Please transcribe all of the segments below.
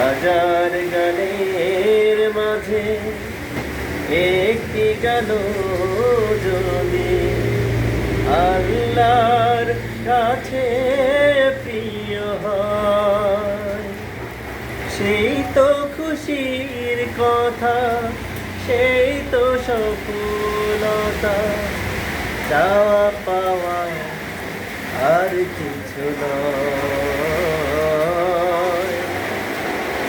হাজার গানের মাঝে একটি গান যদি আল্লাহর কাছে প্রিয় সেই তো খুশির কথা, সেই তো সফলতা, চাওয়া পাওয়া আর কিছু নয়।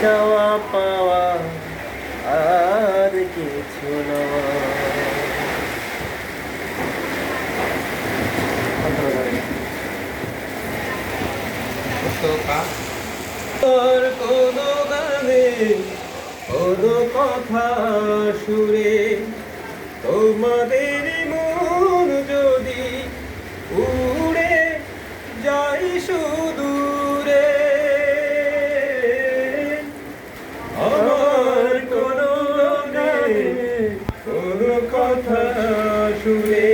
চাওয়া পাওয়া আর কিছু তোর কোনো গানে কোনো কথা সুরে তোমাদের মন যদি উড়ে যাই সুদূরে কোনো কথা সুরে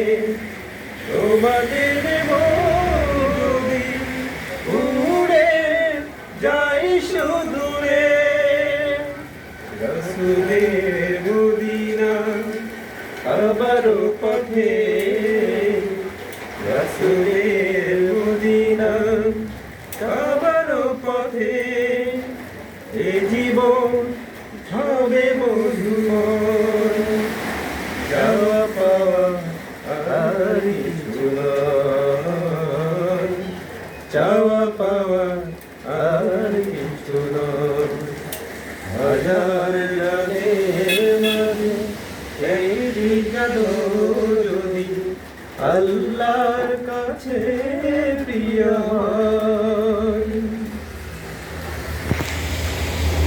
তোমাদের মন যদি উড়ে যাই সুদূরে রসুলের মদিনা আবারও পথে। রসুলের মদিনা আবারও পথে। এ জীবন হবে বন্ধু যাওয়া পাওয়া আরি চাওয়া পাওয়া আর কিছু হাজার জানে মানে এই জানো আল্লাহর কাছে প্রিয়